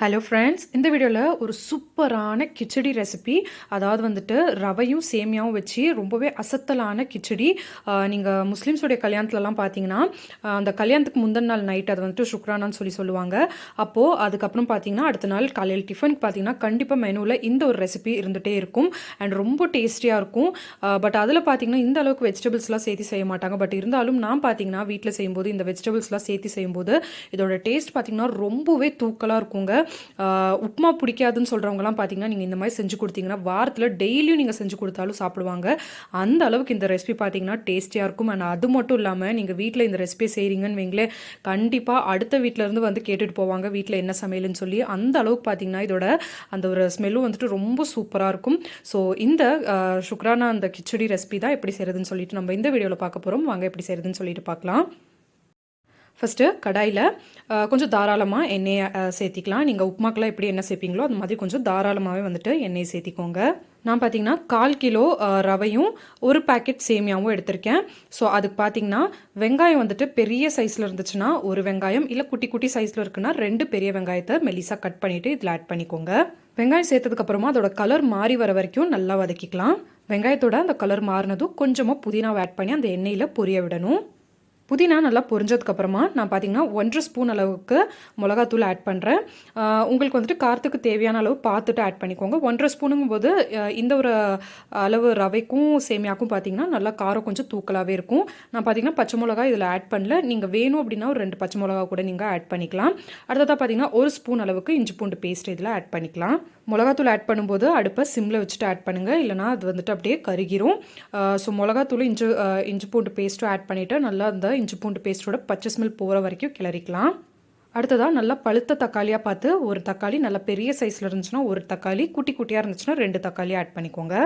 Hello friends இந்த வீடியோவில் ஒரு சூப்பரான கிச்சடி ரெசிபி அதாவது வந்துட்டு ரவையும் சேமியாவும் வச்சு ரொம்பவே அசத்தலான கிச்சடி. நீங்கள் முஸ்லீம்ஸுடைய கல்யாணத்துலலாம் பார்த்தீங்கன்னா அந்த கல்யாணத்துக்கு முந்தின நாள் நைட் அது வந்துட்டு சுக்ரானான்னு சொல்லி சொல்லுவாங்க. அப்போது அதுக்கப்புறம் பார்த்தீங்கன்னா அடுத்த நாள் காலையில் டிஃபனுக்கு பார்த்தீங்கன்னா கண்டிப்பாக மெனுவில் இந்த ஒரு ரெசிபி இருந்துகிட்டே இருக்கும். அண்ட் ரொம்ப டேஸ்டியாக இருக்கும். பட் அதில் பார்த்தீங்கன்னா இந்த அளவுக்கு வெஜிடபிள்ஸ்லாம் சேர்த்து செய்ய மாட்டாங்க. பட் இருந்தாலும் நான் பார்த்தீங்கன்னா வீட்டில் செய்யும்போது இந்த வெஜிடபிள்ஸ்லாம் சேர்த்து செய்யும்போது இதோட டேஸ்ட் பார்த்தீங்கன்னா ரொம்பவே தூக்கலாக இருக்குங்க. உப்புமா பிடிக்காதுன்னு சொல்கிறவங்கலாம் பார்த்தீங்கன்னா நீங்கள் இந்த மாதிரி செஞ்சு கொடுத்தீங்கன்னா வாரத்தில் டெய்லியும் நீங்கள் செஞ்சு கொடுத்தாலும் சாப்பிடுவாங்க. அந்த அளவுக்கு இந்த ரெசிபி பார்த்தீங்கன்னா டேஸ்டியாக இருக்கும். அண்ட் அது மட்டும் இல்லாமல் நீங்கள் வீட்டில் இந்த ரெசிபி செய்கிறீங்கன்னு வைங்களேன் கண்டிப்பாக அடுத்த வீட்டிலேருந்து வந்து கேட்டுட்டு போவாங்க வீட்டில் என்ன சமையல்னு சொல்லி. அந்த அளவுக்கு பார்த்தீங்கன்னா இதோட அந்த ஒரு ஸ்மெல்லும் வந்துட்டு ரொம்ப சூப்பராக இருக்கும். ஸோ இந்த சுக்ரானா அந்த கிச்சடி ரெசிபி தான் எப்படி செய்கிறதுன்னு சொல்லிட்டு நம்ம இந்த வீடியோவில் பார்க்க போகிறோம் வாங்க எப்படி செய்கிறதுன்னு சொல்லிட்டு பார்க்கலாம். ஃபஸ்ட்டு கடாயில் கொஞ்சம் தாராளமாக எண்ணெயை சேர்த்திக்கலாம். நீங்கள் உப்புமாக்கெல்லாம் எப்படி எண்ணெய் சேர்ப்பீங்களோ அது மாதிரி கொஞ்சம் தாராளமாகவே வந்துட்டு எண்ணெயை சேர்த்திக்கோங்க. நான் பார்த்தீங்கன்னா கால் கிலோ ரவையும் ஒரு பேக்கெட் சேமியாவும் எடுத்திருக்கேன். ஸோ அதுக்கு பார்த்தீங்கன்னா வெங்காயம் வந்துட்டு பெரிய சைஸில் இருந்துச்சுன்னா ஒரு வெங்காயம் இல்லை குட்டி குட்டி சைஸில் இருக்குன்னா ரெண்டு பெரிய வெங்காயத்தை மெலிசாக கட் பண்ணிவிட்டு இதில் ஆட் பண்ணிக்கோங்க. வெங்காயம் சேர்த்ததுக்கப்புறமா அதோட கலர் மாறி வர வரைக்கும் நல்லா வதக்கிக்கலாம். வெங்காயத்தோட அந்த கலர் மாறினதும் கொஞ்சமாக புதினாவை ஆட் பண்ணி அந்த எண்ணெயில் பொரிய விடணும். புதினா நல்லா பொரிஞ்சதுக்கப்புறமா நான் பார்த்தீங்கன்னா ஒன்றரை ஸ்பூன் அளவுக்கு மிளகாத்தூள் ஆட் பண்ணுறேன் உங்களுக்கு வந்துட்டு காரத்துக்கு தேவையான அளவு பார்த்துட்டு ஆட் பண்ணிக்கோங்க. ஒன்றரை ஸ்பூனுங்கும் போது இந்த ஒரு அளவு ரவைக்கும் சேமியாக்கும் பார்த்தீங்கன்னா நல்லா காரம் கொஞ்சம் தூக்கலாகவே இருக்கும். நான் பார்த்தீங்கன்னா பச்சை மிளகா இதில் ஆட் பண்ணல. நீங்கள் வேணும் அப்படின்னா ஒரு ரெண்டு பச்சை மிளகா கூட நீங்கள் ஆட் பண்ணிக்கலாம். அடுத்ததாக பார்த்தீங்கன்னா ஒரு ஸ்பூன் அளவுக்கு இஞ்சி பூண்டு பேஸ்ட் இதில் ஆட் பண்ணிக்கலாம். மிளகாத்தூள் ஆட் பண்ணும்போது அடுப்பை சிம்மில் வச்சுட்டு ஆட் பண்ணுங்கள் இல்லைனா அது வந்துட்டு அப்படியே கருகிரும். ஸோ மிளகாத்தூள் இஞ்சி இஞ்சி பூண்டு பேஸ்ட்டும் ஆட் பண்ணிவிட்டு நல்லா அந்த இஞ்சி பூண்டு பேஸ்ட்டோட பச்சை ஸ்மெல் போகிற வரைக்கும் கிளறிக்கலாம். அடுத்ததாக நல்லா பழுத்த தக்காளியாக பார்த்து ஒரு தக்காளி நல்லா பெரிய சைஸில் இருந்துச்சுன்னா ஒரு தக்காளி குட்டி குட்டியாக இருந்துச்சுன்னா ரெண்டு தக்காளி ஆட் பண்ணிக்கோங்க.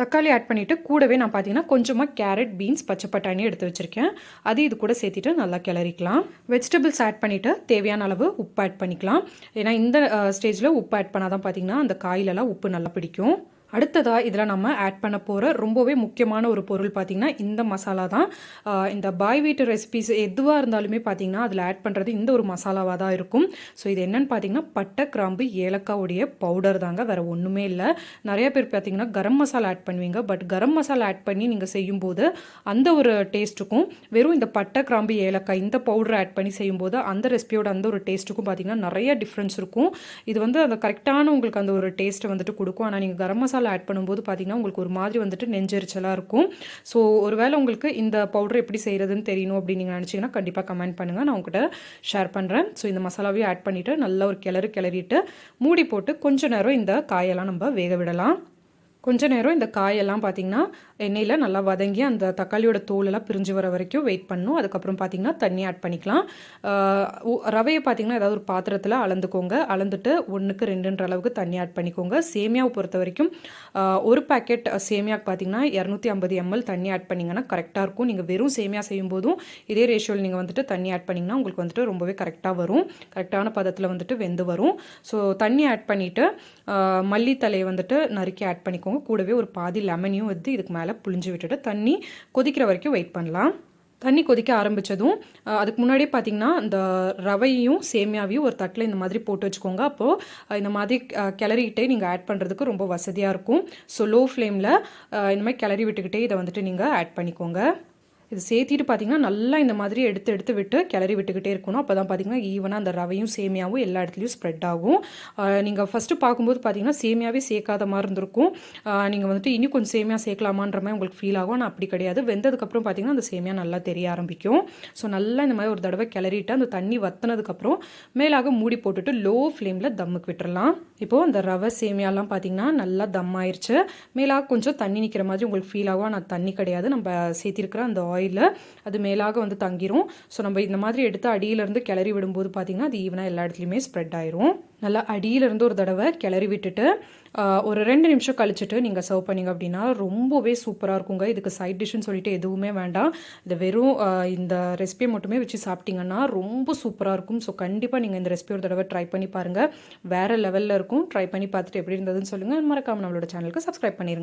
தக்காளி ஆட் பண்ணிவிட்டு கூடவே நான் பார்த்தீங்கன்னா கொஞ்சமாக கேரட் பீன்ஸ் பச்சை பட்டாணி எடுத்து வச்சுருக்கேன். அது இது கூட சேர்த்துட்டு நல்லா கிளறிக்கலாம். வெஜிடபிள்ஸ் ஆட் பண்ணிவிட்டு தேவையான அளவு உப்பு ஆட் பண்ணிக்கலாம். ஏன்னா இந்த ஸ்டேஜில் உப்பு ஆட் பண்ணால் தான் பார்த்தீங்கன்னா அந்த காயிலெல்லாம் உப்பு நல்லா பிடிக்கும். அடுத்ததாக இதில் நம்ம ஆட் பண்ண போகிற ரொம்பவே முக்கியமான ஒரு பொருள் பார்த்திங்கன்னா இந்த மசாலா தான். இந்த பாய் வீட்டு ரெசிபிஸ் எதுவாக இருந்தாலுமே பார்த்திங்கன்னா அதில் ஆட் பண்ணுறது இந்த ஒரு மசாலாவாக தான் இருக்கும். ஸோ இது என்னன்னு பார்த்தீங்கன்னா பட்டை கிராம்பு ஏலக்காவுடைய பவுடர் தாங்க. வேறு ஒன்றுமே இல்லை. நிறைய பேர் பார்த்திங்கன்னா கரம் மசாலா ஆட் பண்ணுவீங்க. பட் கரம் மசாலா ஆட் பண்ணி நீங்கள் செய்யும்போது அந்த ஒரு டேஸ்ட்டுக்கும் வெறும் இந்த பட்டை கிராம்பு ஏலக்காய் இந்த பவுடர் ஆட் பண்ணி செய்யும்போது அந்த ரெசிபியோட அந்த ஒரு டேஸ்ட்டுக்கும் பார்த்தீங்கன்னா நிறைய டிஃப்ரென்ஸ் இருக்கும். இது வந்து அந்த கரெக்டான உங்களுக்கு அந்த ஒரு டேஸ்ட்டை வந்துட்டு கொடுக்கும். ஆனால் நீங்கள் கரம் மசாலா ஆட் பண்ணும்போது பார்த்திங்கன்னா உங்களுக்கு ஒரு மாதிரி வந்துட்டு நெஞ்செரிச்சலாக இருக்கும். ஸோ ஒருவேளை உங்களுக்கு இந்த பவுடர் எப்படி செய்கிறதுன்னு தெரியணும் அப்படின்னு நீங்கள் நினச்சிங்கன்னா கண்டிப்பாக கமெண்ட் பண்ணுங்கள் நான் உங்ககிட்ட ஷேர் பண்ணுறேன் ஸோ இந்த மசாலாவையும் ஆட் பண்ணிவிட்டு நல்லா ஒரு கிளறு கிளறிட்டு மூடி போட்டு கொஞ்ச நேரம் இந்த காயெல்லாம் நம்ம வேக விடலாம். கொஞ்ச நேரம் இந்த காயெல்லாம் பார்த்தீங்கன்னா எண்ணெயில் நல்லா வதங்கி அந்த தக்காளியோட தோலெல்லாம் பிரிஞ்சு வர வரைக்கும் வெயிட் பண்ணணும் அதுக்கப்புறம் பார்த்தீங்கன்னா தண்ணி ஆட் பண்ணிக்கலாம். ரவையை பார்த்தீங்கன்னா ஏதாவது ஒரு பாத்திரத்தில் அளந்துக்கோங்க. அளந்துட்டு ஒன்றுக்கு ரெண்டுன்ற அளவுக்கு தண்ணி ஆட் பண்ணிக்கோங்க. சேமியாவை பொறுத்த வரைக்கும் ஒரு பேக்கெட் சேமியாவுக்கு பார்த்தீங்கன்னா இரநூத்தி ஐம்பது எம்எல் தண்ணி ஆட் பண்ணிங்கன்னா கரெக்டாக இருக்கும். நீங்கள் வெறும் சேமியா செய்யும் போதும் இதே ரேஷியோவில் நீங்கள் வந்துட்டு தண்ணி ஆட் பண்ணிங்கன்னா உங்களுக்கு வந்துட்டு ரொம்பவே கரெக்டாக வரும். கரெக்டான பதத்தில் வந்துட்டு வெந்து வரும். ஸோ தண்ணி ஆட் பண்ணிவிட்டு மல்லித்தலையை வந்துட்டு நறுக்கி ஆட் பண்ணிக்கோங்க. கூடவே ஒரு பாதி லெமனையும் வந்து இதுக்கு மேலே புழிஞ்சு விட்டுட்டு தண்ணி கொதிக்கிற வரைக்கும் வெயிட் பண்ணலாம். தண்ணி கொதிக்க ஆரம்பித்ததும் அதுக்கு முன்னாடியே பார்த்தீங்கன்னா இந்த ரவையும் சேமியாவையும் ஒரு தட்டில் இந்த மாதிரி போட்டு வச்சுக்கோங்க. அப்போது இந்த மாதிரி கிளறிக்கிட்டே நீங்கள் ஆட் பண்ணுறதுக்கு ரொம்ப வசதியாக இருக்கும். ஸோ லோ ஃப்ளேமில் இந்த மாதிரி கிளறி விட்டுக்கிட்டே இதை வந்துட்டு நீங்கள் ஆட் பண்ணிக்கோங்க. இது சேர்த்திட்டு பார்த்தீங்கன்னா நல்லா இந்த மாதிரி எடுத்து எடுத்து விட்டு கிளறி விட்டுக்கிட்டே இருக்கணும். அப்போ தான் பார்த்தீங்கன்னா ஈவனாக அந்த ரவையும் சேமியாவும் எல்லா இடத்துலையும் ஸ்ப்ரெட் ஆகும். நீங்கள் ஃபஸ்ட்டு பார்க்கும்போது பார்த்தீங்கன்னா சேமியாவே சேர்க்காத மாதிரி இருந்திருக்கும். நீங்கள் வந்துட்டு இன்னும் கொஞ்சம் சேமியா சேர்க்கலாமான்ற மாதிரி உங்களுக்கு ஃபீல் ஆகும். ஆனால் அப்படி கிடையாது. வெந்ததுக்கப்புறம் பார்த்தீங்கன்னா அந்த சேமியா நல்லா தெரிய ஆரம்பிக்கும். ஸோ நல்லா இந்த மாதிரி ஒரு தடவை கிளறிட்டு அந்த தண்ணி வத்தினதுக்கப்புறம் மேலாக மூடி போட்டுட்டு லோ ஃப்ளேமில் தம்முக்கு விட்டுறலாம். இப்போது அந்த ரவை சேமியாலாம் பார்த்தீங்கன்னா நல்லா தம் ஆயிடுச்சு மேலாக கொஞ்சம் தண்ணி நிற்கிற மாதிரி உங்களுக்கு ஃபீல் ஆகும். ஆனால் தண்ணி கிடையாது. நம்ம சேர்த்திருக்கிற அந்த ஆயில் ஆயிலில் அது மேலாக வந்து தங்கிரும். ஸோ நம்ம இந்த மாதிரி எடுத்து அடியிலேருந்து கிளறி விடும்போது பார்த்தீங்கன்னா அது ஈவனாக எல்லா இடத்துலையுமே ஸ்ப்ரெட் ஆயிரும். நல்லா அடியிலேருந்து ஒரு தடவை கிளறி விட்டுட்டு ஒரு ரெண்டு நிமிஷம் கழிச்சிட்டு நீங்கள் சர்வ் பண்ணீங்க அப்படின்னா ரொம்பவே சூப்பராக இருக்குங்க. இதுக்கு சைட் டிஷ்ஷுன்னு சொல்லிட்டு எதுவுமே வேண்டாம். இந்த வெறும் இந்த ரெசிபியை மட்டுமே வச்சு சாப்பிட்டீங்கன்னா ரொம்ப சூப்பராக இருக்கும். ஸோ கண்டிப்பாக நீங்கள் இந்த ரெசிபி ஒரு தடவை ட்ரை பண்ணி பாருங்கள் வேறு லெவலில் இருக்கும். ட்ரை பண்ணி பார்த்துட்டு எப்படி இருந்ததுன்னு சொல்லுங்கள் மறக்காமல் நம்மளோட சேனலுக்கு சப்ஸ்கிரைப் பண்ணிடுங்க